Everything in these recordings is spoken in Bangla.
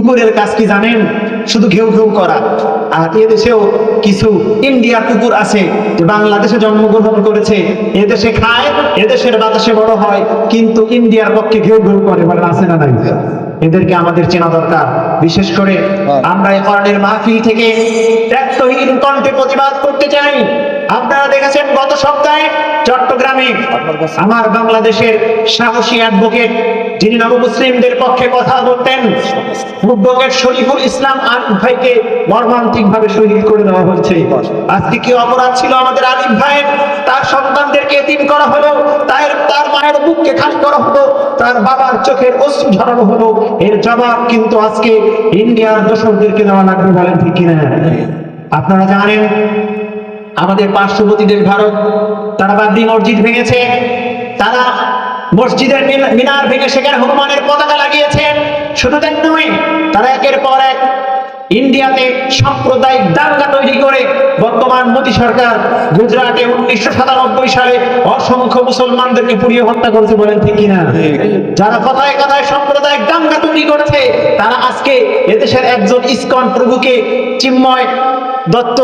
কুকুরের কাজ কি জানেন? শুধু ঘেউ ঘেউ করা। আর এদেশেও কিছু ইন্ডিয়ার কুকুর আছে যে বাংলাদেশে জন্মগ্রহণ করেছে। এদেশে খায় এদেশের বাতাসে বড় হয় কিন্তু ইন্ডিয়ার পক্ষে ঘেউ ঘেউ করে বলে আছে না নাই। এদেরকে আমাদের চেনা দরকার। বিশেষ করে আমরা এই করণের মাহফিল থেকে ত্যাগহীন কণ্ঠে প্রতিবাদ করতে চাই। আপনারা দেখেছেন গত সপ্তাহে চট্টগ্রামে আমার বাংলাদেশের সাহসী অ্যাডভোকেট যিনি নবমুসলিমদের পক্ষে কথা বলতেন শরীফুল ইসলাম আরিফ ভাইকে মর্মান্তিক ভাবে শহীদ করে দেওয়া হয়েছে। আজকে কি অপরাধ ছিল আমাদের আরিফ ভাইয়ের? তার সন্তানদেরকে এতিম করা হলো, তার তার মায়ের বুককে খালি করা হলো, তার বাবার চোখের অশ্রু ঝরানো হলো। এর জবাব কিন্তু আজকে ইন্ডিয়ার দোষরদেরকে দেওয়া লাগবে বলেন ঠিক কিনা? আপনারা জানেন আমাদের পার্শ্ববর্তী দেশ ভারত, তারা বাবরি মসজিদ ভেঙেছে। তারা মসজিদের মিন- মিনার ভেঙে সেখানে হনুমানের পতাকা লাগিয়েছে। শুধু তাই নয়, তারা একের পর এক ইন্ডিয়াতে সাম্প্রদায়িক দাঙ্গা তৈরি করে বর্তমান মোদী সরকার গুজরাটে উনিশশো সাতানব্বই সালে অসংখ্য মুসলমানদেরকে পুড়িয়ে হত্যা করেছে বলেন ঠিক কিনা? যারা কথায় কথায় সাম্প্রদায়িক দাঙ্গা তৈরি করেছে, তারা আজকে এদেশের একজন ইসকন প্রভুকে চিন্ময় দত্ত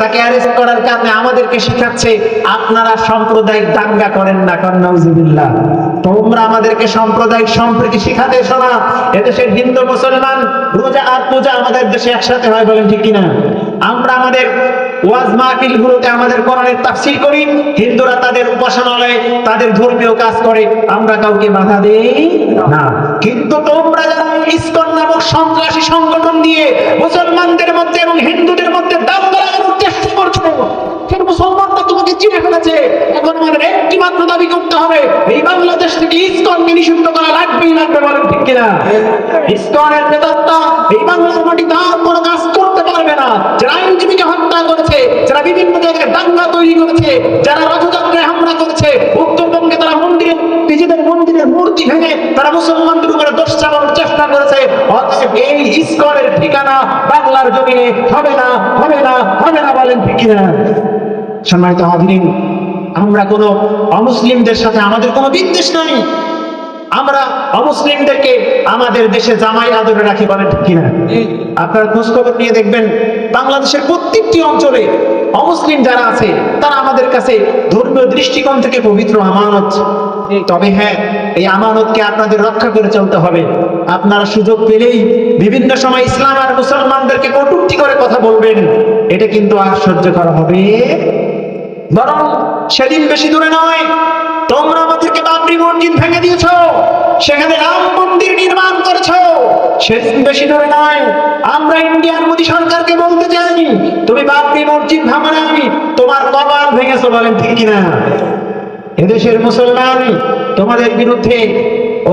তাকে অ্যারেস্ট করার কারণে আমাদেরকে শেখাচ্ছে, আপনারা সাম্প্রদায়িক দাঙ্গা করেন না কন্নাউজুবিল্লাহ তোমরা আমাদেরকে সাম্প্রদায়িক সম্প্রীতি শিখাতে এসো না। এদেশের হিন্দু, মুসলমান, রোজা আর পূজা আমাদের দেশে একসাথে হয় বলেন ঠিক কিনা? আমরা আমাদের ওয়াজ মাহফিল গুলোতে আমাদের কোরআনের তাফসীর করি, হিন্দুরা তাদের উপাসনালয়ে তাদের ধর্মীয় কাজ করে, আমরা কাউকে বাধা দেই না। কিন্তু তোমরা যারা ইসকন নামক সন্ত্রাসী সংগঠন দিয়ে মুসলমানদের মধ্যে এবং হিন্দুদের মধ্যে দাঙ্গা লাগানোর চেষ্টা করছ সেই মুসলমানরা তোমাকে চিনে ফেলেছে এখন আমাদের একটি মাত্র দাবি করতে হবে এই বাংলাদেশ থেকে ইসকনকে নিষিদ্ধ করা ঠিক কিনা? এই বাংলার কোনো কাজ করতে পারবে না। যারা আইনজীবীকে হত্যা করেছে, যারা বিভিন্ন জায়গায় দাঙ্গা তৈরি করেছে, যারা রথযাত্রায় হামলা করেছে, উত্তরবঙ্গে তারা মন্দিরে, নিজেদের মন্দিরের মূর্তি ভেঙে তারা মুসলমানদের উপরে দোষ চালানোর চেষ্টা করেছে। অতএব এই ঠিকানা বাংলার জমিনে হবে না হবে না হবে না বলেন, ঠিক কিনা? সম্মানিত আমরা কোনো অমুসলিমদের সাথে আমাদের কোনো বিদ্বেষ নাই। আমরা অমুসলিমদেরকে আমাদের দেশে জামাই আদরে রাখি বলেন ঠিক কিনা? আপনারা খোঁজ খবর নিয়ে দেখবেন বাংলাদেশের প্রত্যেকটি অঞ্চলে অমুসলিম যারা আছে তারা আমাদের কাছে ধর্মীয় দৃষ্টিকোণ থেকে পবিত্র আমানত। তবে হ্যাঁ এই আমানতকে আপনাদের রক্ষা করে চলতে হবে। আপনারা সুযোগ পেলেই বিভিন্ন সময় ইসলাম আর মুসলমানদেরকে কটুক্তি করে কথা বলবেন। এটা কিন্তু আর সহ্য করা হবে। বরং সেদিন বেশি দূরে নয় বাবরি মসজিদ ভেঙে দিয়েছ। সেখানে রাম মন্দির নির্মাণ করেছ। বেশি দূরে নয়, আমরা মোদী সরকারকে বলতে চাই তুমি মসজিদ ভাঙো তোমার কপাল বলেন ঠিক কিনা? এদেশের মুসলমান তোমাদের বিরুদ্ধে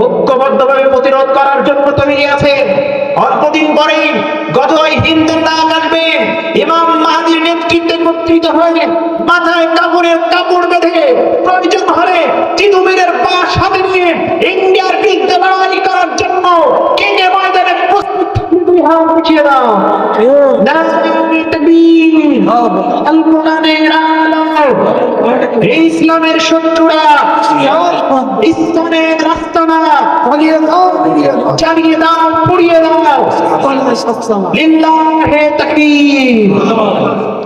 ঐক্যবদ্ধভাবে প্রতিরোধ করার জন্য তৈরি আছে। অল্পদিন পরেই গদয় হিন্দের ডাক আসবে। ইমাম মাহাদির নেতৃত্বে একত্রিত হয়ে মাথায় কাপড়ের কাপড় বেঁধে প্রয়োজন হলে তিতুমিরের বাস হাতে নিয়ে ইন্ডিয়ার বিরুদ্ধে লড়াই করার জন্য কেঙ্গে ময়দানে প্রস্তুত দুই হাত দাও। ইসলামের শত্রুরা ইসলামের রাস্তানা। চালিয়ে দাও পুড়িয়ে দাও। লিল্লাহে তাকবীর।